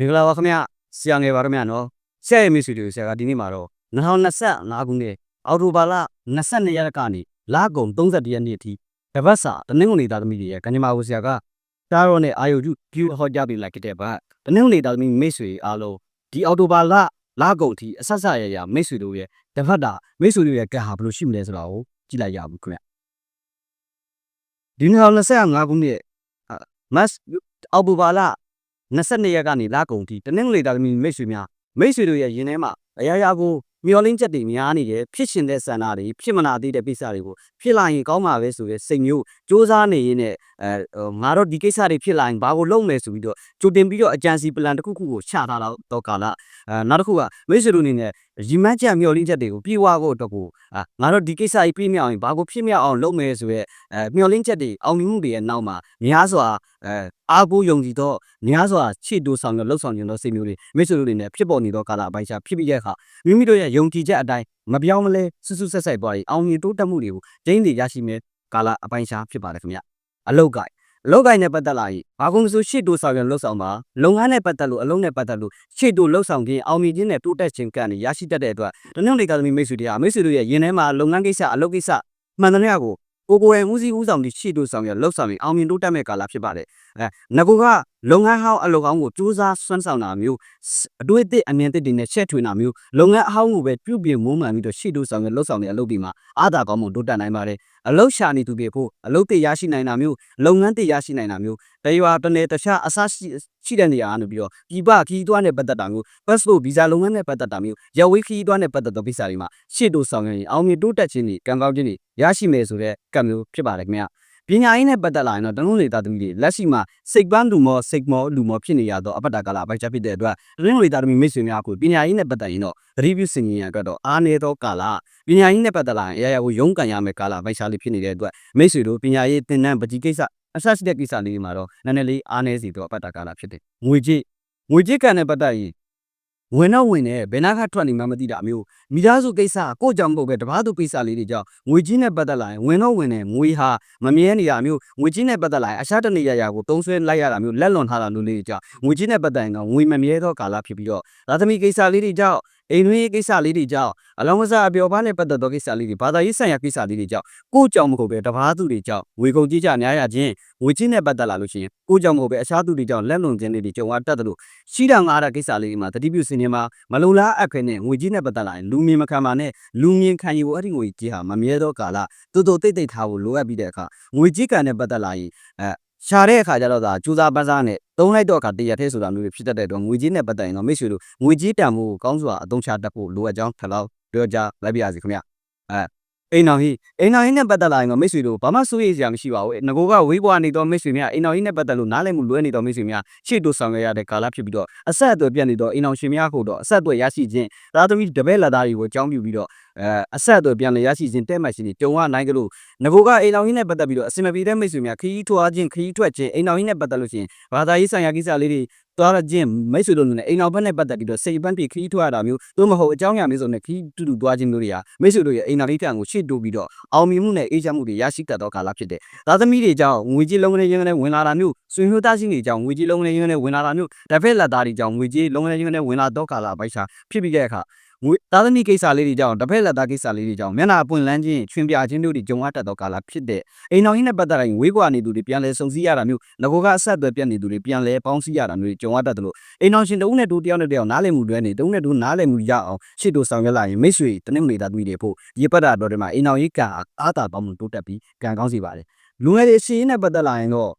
မင်္ဂလာပါခင်ဗျဆရာငယ်ပါခင်ဗျနော်ဆရာရဲ့မိတ်ဆွေတို့ဆရာကဒီနေ့မှာတော့2025ခုနှစ်အောက်တိုဘာလ22ရက်ကနေလကုန်31ရက်နေ့အထိတပတ်စာတနင်္ဂနွေသားသမီးတွေရဲ့ကညမာကိုဆရာကတားရောနဲ့အာယုကျပြူဟောကြားပေးလိုက်တဲ့ပါတနင်္ဂနွေသားသမီးမိတ်ဆွေအားလုံးဒီအောက်တိုဘာလလကုန်အထိအဆက်ဆက်ရရမိတ်ဆွေတို့ရဲ့တပတ်တာမိတ်ဆွေတို့ရဲ့ကံဟာဘယ်လိုရှိမလဲဆိုတာကိုကြည့်လိုက်ရအောင်ခင်ဗျဒီ2025ခုနှစ်မတ်အောက်တိုဘာလ 22ရက်ကနေလကုန်ထိတနင်္ဂနွေသားသမီးမိတ်ဆွေများမိတ်ဆွေတို့ရဲ့ရင်ထဲမှာအရာရာကိုမျောလင်းချက်တွေများနေတယ်ဖြစ်ရှင်တဲ့ဆန္ဒတွေဖြစ်မနာသေးတဲ့ပိစ္စတွေကိုဖြစ်လာရင်ကောင်းမှာပဲဆိုတဲ့စိတ်မျိုးစ조사နေရင်းနဲ့အဲငါတော့ဒီကိစ္စတွေဖြစ်လာရင်ဘာကိုလုပ်မယ်ဆိုပြီးတော့ကြိုတင်ပြီးတော့အကြံစီပလန်တစ်ခုခုကိုချထားတော့တော့ကာလအဲနောက်တစ်ခုကမိတ်ဆွေတို့အနေနဲ့ ရီမန်းချက်မျောလင်းချက်တွေကိုပြေဝဖို့အတွက်ကိုအာငါတို့ဒီကိစ္စကြီးပြည့်မြောက်ရင်ဘာကိုဖြစ်မြောက်အောင်လုပ်မယ်ဆိုရဲအဲမျောလင်းချက်တွေအောင်မြင်မှုတွေရဲ့နောက်မှာများစွာအဲအားကိုးယုံကြည်တော့များစွာချစ်တိုးဆောင်ရလှုပ်ဆောင်ခြင်းသောစိတ်မျိုးတွေမိတ်ဆွေတို့တွေနဲ့ဖြစ်ပေါ်နေသောကာလအပိုင်းခြားဖြစ်ပြီးတဲ့အခါမိမိတို့ရဲ့ယုံကြည်ချက်အတိုင်းမပြောင်းမလဲစွစွဆက်ဆက်သွားရင်အောင်မြင်တိုးတက်မှုတွေကိုကျင်းတည်ရရှိမယ်ကာလအပိုင်းခြားဖြစ်ပါတယ်ခင်ဗျအလုတ်ကိုက် အလုတ်ကိုက်နဲ့ပတ်သက်လာရင်ဘာကုန်ဆိုရှေ့တိုးဆောင်ရလှုပ်ဆောင်ပါလုပ်ငန်းနဲ့ပတ်သက်လို့အလုံးနဲ့ပတ်သက်လို့ရှေ့တိုးလှုပ်ဆောင်ခြင်းအောင်မြင်ခြင်းနဲ့တိုးတက်ခြင်းကံတွေရရှိတတ်တဲ့အတွက်တနင်္ဂနွေကာသမီမိတ်ဆွေတွေကမိတ်ဆွေတို့ရဲ့ရင်ထဲမှာလုပ်ငန်းကိစ္စအလုပ်ကိစ္စမှန်သမျှကိုကိုကိုယ်ရဲ့ဦးစီးဦးဆောင်ပြီးရှေ့တိုးဆောင်ရလှုပ်ဆောင်ပြီးအောင်မြင်တိုးတက်မဲ့ကာလဖြစ်ပါတယ်အဲငကူက လုပ်ငန်းဟောင်းအလုပ်ကောင်းကိုစူးစမ်းဆွမ်းဆောင်တာမျိုးအတွေ့အသည့်အမြင်သစ်တွေနဲ့ရှက်ထွင်တာမျိုးလုပ်ငန်းအဟောင်းကိုပဲပြုပြင်မွမ်းမံပြီးတော့ရှေ့တိုးဆောင်ရလှုပ်ဆောင်တဲ့အလုပ်တွေမှာအားသာကောင်းမှုတိုးတက်နိုင်ပါတယ်အလုပ်ရှာနေသူတွေဖို့အလုပ်တွေရရှိနိုင်တာမျိုးလုပ်ငန်းတွေရရှိနိုင်တာမျိုးတရွာတနယ်တခြားအစရှိရှိတဲ့နေရာကနေပြီးတော့ပြည်ပခီးသွွားနဲ့ပတ်သက်တာမျိုး passport visa လုပ်ငန်းနဲ့ပတ်သက်တာမျိုးရဝေးခီးသွွားနဲ့ပတ်သက်သောကိစ္စတွေမှာရှေ့တိုးဆောင်ရရင်အောင်မြင်တိုးတက်ခြင်းတွေကံကောင်းခြင်းတွေရရှိမယ်ဆိုတဲ့ကံမျိုးဖြစ်ပါတယ်ခင်ဗျာ ပညာရေးနဲ့ပတ်သက်လာရင်တော့တနုံးလေသားသမီးတွေလက်ရှိမှာစိတ်ပန်းလူမောစိတ်မောလူမောဖြစ်နေရတော့အပတ်တာကာလအပိုက်ချက်ဖြစ်တဲ့အတွက်တနုံးလေသားသမီးမိတ်ဆွေများကိုပညာရေးနဲ့ပတ်သက်ရင်တော့သတိပြုစင်ရင်ရအတွက်တော့အားနေသောကာလပညာရေးနဲ့ပတ်သက်လာရင်အရာရာကိုရုန်းကန်ရမယ်ကာလအပိုက်ချလေးဖြစ်နေတဲ့အတွက်မိတ်ဆွေတို့ပညာရေးသင်တန်းပကြီးကိစ္စအဆက်ရှိတဲ့ကိစ္စလေးတွေမှာတော့နည်းနည်းလေးအားနေစီတော့အပတ်တာကာလဖြစ်တယ်ငွေကြေးငွေကြေးကံနဲ့ပတ်သက်ရင် ဝင်တော့ဝင်တယ်ဘယ်နာကထွက်နေမှမသိတာမျိုးမိသားစုကိစ္စကိုကြောင့်မဟုတ်ပဲတပားသူကိစ္စလေးတွေကြောင့်ငွေကြီးနဲ့ပတ်သက်လာရင်ဝင်တော့ဝင်တယ်ငွေဟာမမြဲနေတာမျိုးငွေကြီးနဲ့ပတ်သက်လာရင်အရှားတနေရရာကိုတုံးဆွဲလိုက်ရတာမျိုးလက်လွန်ထားတာမျိုးလေးတွေကြောင့်ငွေကြီးနဲ့ပတ်သက်ရင်တော့ငွေမမြဲသောကာလဖြစ်ပြီးတော့သာသမီကိစ္စလေးတွေကြောင့် အိမ်တွင်းကိစ္စလေးတွေကြောင့်အလုံးမစားအပျော်ပါးနဲ့ပတ်သက်သောကိစ္စလေးတွေဘာသာရေးဆိုင်ရာကိစ္စလေးတွေကြောင့်ကိုကြောင့်မဟုတ်ပဲတပားသူတွေကြောင့်ငွေကုန်ကြီးကြများရခြင်းငွေကြီးနဲ့ပတ်သက်လာလို့ရှိရင်ကိုကြောင့်မဟုတ်ပဲအခြားသူတွေကြောင့်လက်လွန်ခြင်းလေးတွေကြုံရတတ်တယ်လို့ရှိတာငါးတာကိစ္စလေးတွေမှာတတိပြုစင်နေမှာမလုံလားအပ်ခဲနဲ့ငွေကြီးနဲ့ပတ်သက်လာရင်လူမြင်မခံပါနဲ့လူမြင်ခံယူဖို့အဲ့ဒီငွေကြီးဟာမမြဲသောကာလတူတူတိတ်တိတ်ထားဖို့လိုအပ်ပြီးတဲ့အခါငွေကြီးကံနဲ့ပတ်သက်လာရင်အဲ ရှာတဲ့အခါကျတော့ဒါစူးစားပန်းစားနဲ့သုံးလိုက်တော့အခါတရထဲဆိုတာမျိုးတွေဖြစ်တတ်တဲ့အတွက်ငွေကြီးနဲ့ပတ်သက်ရင်တော့မိတ်ဆွေတို့ငွေကြီးတန်ဖို့ကောင်းစွာအသုံးချတတ်ဖို့လိုအပ်ကြောင်းထပ်လောက်ပြောကြလိုက်ပါရစေခင်ဗျအဲ အိမ်တော်ကြီးအိမ်တော်ကြီးနဲ့ပတ်သက်လာရင်တော့မိတ်ဆွေတို့ဘာမှစိုးရိမ်စရာမရှိပါဘူးငကိုကဝေးပွားနေတော့မိတ်ဆွေများအိမ်တော်ကြီးနဲ့ပတ်သက်လို့နားလည်မှုလွဲနေတော့မိတ်ဆွေများရှေ့တိုးဆောင်ရတဲ့ကာလဖြစ်ပြီးတော့အဆက်အသွယ်ပြတ်နေတော့အိမ်တော်ရှင်များကိုတော့အဆက်အသွယ်ရရှိခြင်းသာသမီတပည့်လက်သားတွေကိုအကြောင်းပြုပြီးတော့အဲအဆက်အသွယ်ပြန်လည်ရရှိခြင်းတဲ့မှတ်ရှင်တွေကြုံရနိုင်ကြလို့ငကိုကအိမ်တော်ကြီးနဲ့ပတ်သက်ပြီးတော့အစင်မပြေတဲ့မိတ်ဆွေများခရီးထွားခြင်းခရီးထွက်ခြင်းအိမ်တော်ကြီးနဲ့ပတ်သက်လို့ရှိရင်ဘာသာရေးဆိုင်ရာကိစ္စလေးတွေသွားရခြင်းမိတ်ဆွေတို့နဲ့အိမ်တော်ဘက်နဲ့ပတ်သက်ပြီးတော့စိတ်ပန်းပြေခရီးထွက်ရတာမျိုးသို့မဟုတ်အကြောင်းအရာမျိုးစုံနဲ့ခရီးတူတူသွားခြင်းမျိုးတွေဟာမိတ်ဆွေတို့ရဲ့အိမ်တော်လေးတန်ကိုရှေ့တိုးပြီးတော့အောင်မြင်မှုနဲ့အေးချမ်းမှုတွေရရှိတတ်သောကာလဖြစ်တဲ့သားသမီးတွေကြောင့်ငွေကြေးလုံးဝရင်းနဲ့ဝင်လာတာမျိုးဆွေမျိုးသားချင်းတွေကြောင့်ငွေကြေးလုံးဝရင်းနဲ့ဝင်လာတာမျိုးတစ်ဖက်လက်သားတွေကြောင့်ငွေကြေးလုံးဝရင်းနဲ့ဝင်လာသောကာလပိုက်စားဖြစ်ပြီးတဲ့အခါ ငွေသားသမီးကိစ္စလေးတွေကြောင့်တစ်ဖက်လက်သားကိစ္စလေးတွေကြောင့်မျက်နှာပွင့်လန်းခြင်းချွင်ပြခြင်းတို့တွေကြုံရတတ်သောကာလဖြစ်တဲ့အိမ်တော်ကြီးနဲ့ပတ်သက်တဲ့ဝေးကွာနေသူတွေပြန်လဲစုံစည်းရတာမျိုးငကိုကအဆက်အသွယ်ပြတ်နေသူတွေပြန်လဲပေါင်းစည်းရတာမျိုးတွေကြုံရတတ်တယ်လို့အိမ်တော်ရှင်တဦးနဲ့တူတယောက်နဲ့တယောက်နားလည်မှုတွဲနေတဦးနဲ့တူနားလည်မှုရအောင်ရှေ့တိုးဆောင်ရွက်လာရင်မိတ်ဆွေတနင်္ဂနွေသားသူတွေဖို့ဒီပတ်တာတော်တွေမှာအိမ်တော်ကြီးကအားသာပေါင်းမှုတိုးတက်ပြီးကံကောင်းစီပါတယ်လူငယ်တွေအစီအင်းနဲ့ပတ်သက်လာရင်တော့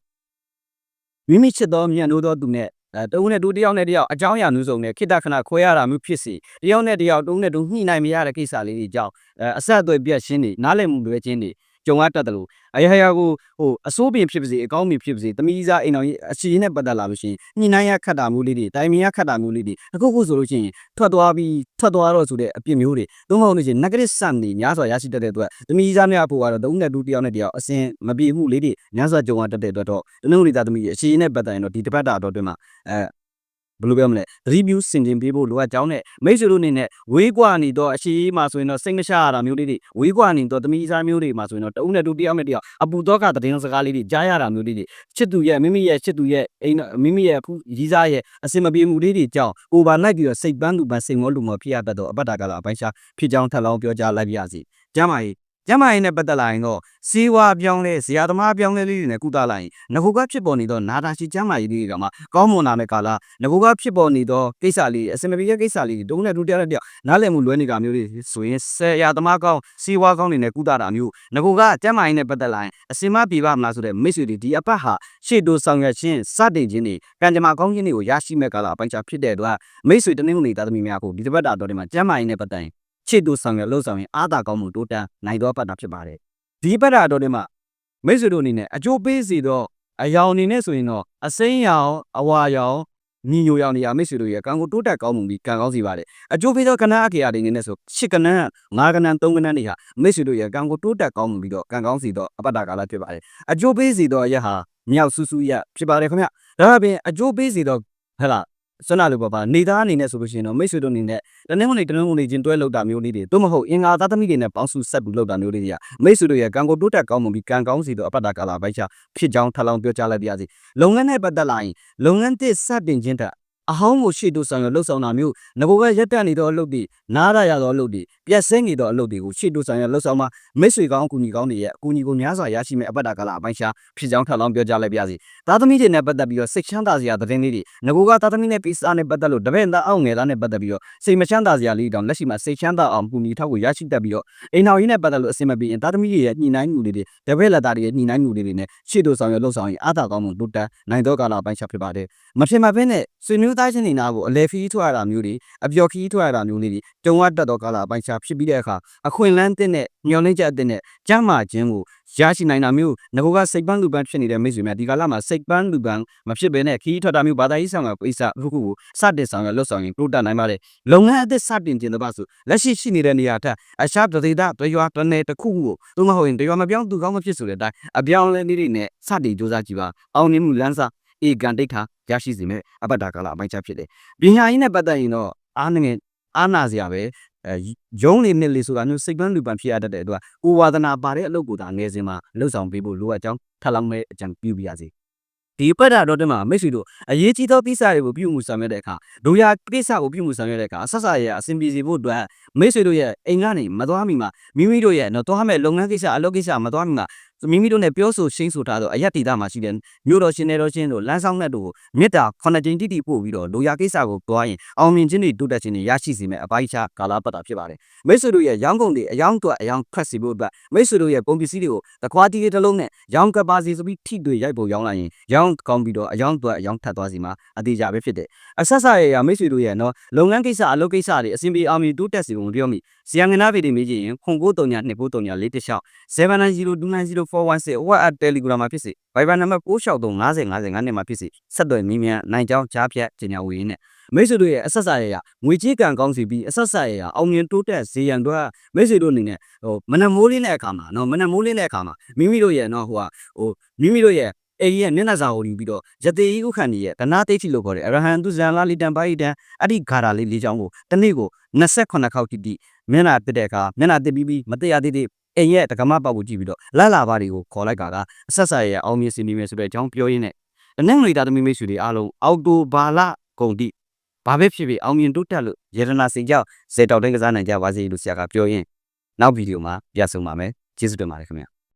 မိမိချစ်သောမြန်လို့သောသူနဲ့ အဲတဦးနဲ့တူတယောက်နဲ့တယောက်အကြောင်းအရာမျိုးစုံနဲ့ခိတ္တခဏခွဲရတာမျိုးဖြစ်စီတယောက်နဲ့တယောက်တဦးနဲ့တူညှိနိုင်မရတဲ့ကိစ္စလေးတွေကြောင့်အဲအဆက်အသွယ်ပြတ်ရှင်းနေနားလည်မှုလွဲခြင်းတွေ ကြုံရတတ်တယ်လို့အရာရာကိုဟိုအစိုးပင်ဖြစ်ပါစေအကောင်းပင်ဖြစ်ပါစေတမိစားအိမ်တော်ကြီးအစီအနဲ့ပတ်သက်လာလို့ရှိရင်ညှိနှိုင်းရခတ်တာမျိုးလေးတွေတိုင်မင်ရခတ်တာမျိုးလေးတွေအခုခုဆိုလို့ရှိရင်ထွက်သွားပြီးထွက်သွားတော့ဆိုတဲ့အပြစ်မျိုးတွေသုံးမဟုတ်လို့ရှိရင် negative sum တွေများစွာရရှိတတ်တဲ့အတွက်တမိစားနဲ့အဖို့ကတော့တဦးနဲ့တူတယောက်နဲ့တယောက်အစင်မပြေမှုလေးတွေများစွာကြုံရတတ်တဲ့အတွက်တော့တနုံးလေးသားသမီးအစီအနဲ့ပတ်သက်ရင်တော့ဒီတစ်ပတ်တာတော့တွင်မှာအဲ ဘယ်လိုပြောမလဲသတိပြုစင်ကျင်ပေးဖို့လိုအပ်ကြောင်းနဲ့မိတ်ဆွေတို့အနေနဲ့ဝေးကွာနေတော့အရှိကြီးမှာဆိုရင်တော့စိတ်မချရတာမျိုးလေးတွေဝေးကွာနေတော့တမိစားမျိုးတွေမှာဆိုရင်တော့တအုပ်နဲ့တူတယောက်နဲ့တယောက်အပူတော့ကတည်င်းစကားလေးတွေကြားရတာမျိုးလေးတွေချစ်သူရဲ့မိမိရဲ့ချစ်သူရဲ့အိမ်မိမိရဲ့ဖူးရီးစားရဲ့အစင်မပြေမှုလေးတွေကြောင့်ကိုပါလိုက်ပြီးတော့စိတ်ပန်းသူပန်းစိတ်မောလူမောဖြစ်ရတတ်တော့အပတ်တာကလာအပိုင်းရှာဖြစ်ကြောင်းထပ်လောင်းပြောကြားလိုက်ပါရစေကျမ်းမာ ရေးကျမ်းမာရေးနဲ့ပတ်သက်လာရင်တော့စီဝါပြောင်းလဲဇရာသမားပြောင်းလဲလေးတွေနဲ့ကုသလိုက်ရင်ငကိုကဖြစ်ပေါ်နေတော့နာတာရှိကျမ်းမာရေးလေးတွေကမှကောင်းမွန်လာတဲ့ကာလငကိုကဖြစ်ပေါ်နေတော့ကိစ္စလေးအစင်မပြေတဲ့ကိစ္စလေးတွေတုံးနဲ့တူတယောက်နဲ့တယောက်နားလည်မှုလွဲနေတာမျိုးတွေဆိုရင်ဆရာသမားကောင်းစီဝါကောင်းတွေနဲ့ကုသတာမျိုးငကိုကကျမ်းမာရေးနဲ့ပတ်သက်လာရင်အစင်မပြေပါမလားဆိုတဲ့မိတ်ဆွေတွေဒီအပတ်ဟာရှေ့တိုးဆောင်ရွက်ခြင်းစတင်ခြင်းတွေကံကြမ္မာကောင်းခြင်းတွေကိုရရှိမဲ့ကာလအပိုင်းခြားဖြစ်တဲ့အတွက်မိတ်ဆွေတနင်္ဂနွေသားသမီးများကိုဒီတစ်ပတ်တာတော်တွေမှာကျမ်းမာရေးနဲ့ပတ်သက်ရင် ချစ်တူဆောင်ရွက်လို့ဆောင်ရင်အားသာကောင်းမှုတိုးတက်နိုင်သောပတ်တာဖြစ်ပါတယ်ဒီပတ်တာတော်တွေမှာမိတ်ဆွေတို့အနေနဲ့အကျိုးပေးစီတော့အယောင်အနေနဲ့ဆိုရင်တော့အစိမ်းရောင်အဝါရောင်ညီညိုရောင်နေရာမိတ်ဆွေတို့ရဲ့ကံကိုတိုးတက်ကောင်းမှုပြီးကံကောင်းစီပါတယ်အကျိုးပေးသောကဏ္ဍအခေယာတွေအနေနဲ့ဆိုရှစ်ကဏ္ဍငါးကဏ္ဍသုံးကဏ္ဍတွေဟာမိတ်ဆွေတို့ရဲ့ကံကိုတိုးတက်ကောင်းမှုပြီးတော့ကံကောင်းစီတော့အပတ်တာကာလဖြစ်ပါတယ်အကျိုးပေးစီတော့ရက်ဟာမြောက်ဆူဆူရက်ဖြစ်ပါတယ်ခင်ဗျဒါအပြင်အကျိုးပေးစီတော့ဟဲ့လား စွမ်းနာလိုပါပါနေသားအနေနဲ့ဆိုလို့ရှိရင်တော့မိတ်ဆွေတို့အနေနဲ့တနင်္ဂနွေတနင်္ဂနွေချင်းတွဲလောက်တာမျိုးလေးတွေတို့မဟုတ်အင်္ဂါသားသမီးတွေနဲ့ပေါင်းစုဆက်ပြီးလောက်တာမျိုးလေးတွေကမိတ်ဆွေတို့ရဲ့ကံကိုတိုးတက်ကောင်းမှုပြီးကံကောင်းစီတော့အပတ်တာကာလပိုက်ချဖြစ်ကြောင်းထပ်လောင်းပြောကြားလိုက်ပါရစေလုပ်ငန်းနဲ့ပတ်သက်လာရင်လုပ်ငန်းတစ်စတင်ခြင်းတဲ့ အဟောင်းကိုရှေ့တိုးဆောင်ရလှုပ်ဆောင်တာမျိုးငဘဝရက်တက်နေသောအလုပ်တွေနားရရသောအလုပ်တွေပြက်ဆဲနေသောအလုပ်တွေကိုရှေ့တိုးဆောင်ရလှုပ်ဆောင်မှာမိတ်ဆွေကောင်းအကူအညီကောင်းတွေရဲ့အကူအညီကိုများစွာရရှိမဲ့အပတ်တာကာလအပိုင်းရှာဖြစ်ကြောင်းထပ်လောင်းပြောကြားလိုက်ပါရစေသားသမီးတွေနဲ့ပတ်သက်ပြီးတော့စိတ်ချမ်းသာစရာသတင်းလေးတွေငကိုကသားသမီးနဲ့ပိစာနဲ့ပတ်သက်လို့တပည့်သားအောင်ငယ်သားနဲ့ပတ်သက်ပြီးတော့စိတ်မချမ်းသာစရာလေးတောင်လက်ရှိမှာစိတ်ချမ်းသာအောင်ကူညီထောက်ကိုရရှိတတ်ပြီးတော့အိမ်တော်ကြီးနဲ့ပတ်သက်လို့အဆင်မပြေရင်သားသမီးတွေရဲ့ညှိနှိုင်းမှုတွေတွေတပည့်လက်သားတွေရဲ့ညှိနှိုင်းမှုတွေတွေနဲ့ရှေ့တိုးဆောင်ရလှုပ်ဆောင်ရင်အားသာကောင်းမှုတိုးတက်နိုင်သောကာလအပိုင်းရှာဖြစ်ပါတယ်မဖြစ်မဖဲနဲ့ဆွေမျိုးသားချင်းတွေနာကိုအလဲဖီးထွက်ရတာမျိုးတွေအပျော်ခီးထွက်ရတာမျိုးလေးတွေကြုံရတတ်သောကာလအပိုင်းရှာဖြစ်ပြီးတဲ့အခါအခွင့်အလန်းတဲ့နဲ့ညှော်နှိမ့်ချက်အတဲ့နဲ့ကြမ်းမာခြင်းကိုရရှိနိုင်တာမျိုးငကိုကစိတ်ပန်းလူပန်းဖြစ်နေတဲ့မိတ်ဆွေများဒီကာလမှာစိတ်ပန်းလူပန်းမဖြစ်ဘဲနဲ့ခီးထွက်တာမျိုးဘာသာရေးဆောင်ကပိစာအခုခုကိုစတင်ဆောင်ရလွတ်ဆောင်ရင်တိုးတက်နိုင်ပါတယ်လုပ်ငန်းအသစ်စတင်ခြင်းတော့ပါဆိုလက်ရှိရှိနေတဲ့နေရာထက်အရှားတသေးတာတရွာတနယ်တစ်ခုခုကိုသို့မဟုတ်ရင်တရွာမပြောင်းသူကောင်းမဖြစ်ဆိုတဲ့အတိုင်းအပြောင်းလဲနည်းတွေနဲ့စတင်ကြိုးစားကြည့်ပါအောင်မြင်မှုလမ်းစာ အေဂန်တိတ်ခါရရှိစေမယ်အပ္ပဒါကာလအပိုင်းချဖြစ်တယ်ပညာရေးနဲ့ပတ်သက်ရင်တော့အားငယ်အားနာစရာပဲအဲရုံးလေးနှစ်လေးဆိုတာမျိုးစိတ်ပန်းလူပန်းဖြစ်ရတတ်တဲ့အတွက်ကိုဝါဒနာပါတဲ့အလုပ်ကိုဒါငယ်စဉ်မှာလှုပ်ဆောင်ပေးဖို့လိုအပ်ကြောင်းထပ်လောင်းမဲ့အကြံပြုပြရစီဒီပတ္တာတော့တမှာမိတ်ဆွေတို့အရေးကြီးသောကိစ္စတွေကိုပြုမှုဆောင်ရွက်တဲ့အခါဒုရကိစ္စကိုပြုမှုဆောင်ရွက်တဲ့အခါဆက်ဆရရဲ့အစဉ်ပြေစီဖို့အတွက်မိတ်ဆွေတို့ရဲ့အိမ်ကနေမသွားမီမှာမိမိတို့ရဲ့တော့သွားမဲ့လုပ်ငန်းကိစ္စအလုပ်ကိစ္စမသွားမီမှာ မိမိတို့နဲ့ပြောဆိုရှင်းဆိုထားတော့အရက်တီတာမှာရှိတဲ့မြို့တော်ရှင်နေတော်ရှင်တို့လမ်းဆောင်တဲ့တို့မေတ္တာခုနှစ်ကြိမ်တိတိပို့ပြီးတော့လိုရာကိစ္စကိုတွားရင်အောင်မြင်ခြင်းတွေတိုးတက်ခြင်းတွေရရှိစေမယ့်အပိုင်းခြားကာလပတ်တာဖြစ်ပါတယ်မိတ်ဆွေတို့ရဲ့ရောင်းကုန်တွေအယောင်းတွက်အယောင်းခတ်စီဖို့အတွက်မိတ်ဆွေတို့ရဲ့ပုံပစ္စည်းတွေကိုတကွာတီတစ်လုံးနဲ့ရောင်းကပ်ပါစီဆိုပြီးထိတွေ့ရိုက်ပုံရောင်းလိုက်ရင်ရောင်းကောင်းပြီးတော့အယောင်းတွက်အယောင်းထပ်သွားစီမှာအတိအကျပဲဖြစ်တယ်အဆက်ဆက်ရရမိတ်ဆွေတို့ရဲ့နော်လုပ်ငန်းကိစ္စအလုပ်ကိစ္စတွေအစဉ်ပြေအောင်မြင်တိုးတက်စီပုံပြောမိဇီယငနာဗီတွေမေးကြည့်ရင်ခွန်ကိုတုံညာနှစ်ကိုတုံညာလေးတစ်လျှောက်790290416 WhatsApp Telegram မှာဖြစ်စေ Viber နံပါတ်96355055နဲ့မှာဖြစ်စေဆက်သွယ်မြင်းမြန်နိုင်ကြောင်းကြားဖြတ်ကြေညာဝေးနဲ့မိတ်ဆွေတို့ရဲ့အဆက်ဆက်ရရငွေကြေးကံကောင်းစီပြီးအဆက်ဆက်ရရအောင်မြင်တိုးတက်စေရန်တို့မိတ်ဆွေတို့အနေနဲ့ဟိုမနက်မိုးလင်းတဲ့အခါမှာနော်မနက်မိုးလင်းတဲ့အခါမှာမိမိတို့ရဲ့နော်ဟိုဟာဟိုမိမိတို့ရဲ့အေကြီးရဲ့မျက်နှာစာကိုယူပြီးတော့ယတေဤဥခန္ဒီရဲ့ဒနာတိတ်တိလို့ခေါ်တယ်အရဟံသူဇန်လာလီတန်ပါဤတန်အဲ့ဒီဂါရာလေးလေးချောင်းကိုတနေ့ကို28ခေါက်တိတိမျက်နှာတက်တဲ့အခါမျက်နှာတက်ပြီးပြီးမတရားသေးသေး အိမ်ရဲ့တက္ကမပေါက်ကိုကြည့်ပြီးတော့လာလာပါတွေကိုခေါ်လိုက်တာကအဆက်ဆက်ရဲ့အောင်မြင်စီနေမယ်ဆိုတဲ့အကြောင်းပြောရင်းနဲ့တနင်္ဂနွေသားသမီးမိတ်ဆွေတွေအားလုံးအောက်တိုဘာလကုန်တိဘာပဲဖြစ်ဖြစ်အောင်မြင်တိုးတက်လို့ယေရနာစိတ်ကြောင့်ဇေတောက်တိုင်းကစားနိုင်ကြပါစေလို့ဆရာကပြောရင်းနောက်ဗီဒီယိုမှာပြန်ဆုံပါမယ်ကျေးဇူးတင်ပါတယ်ခင်ဗျာ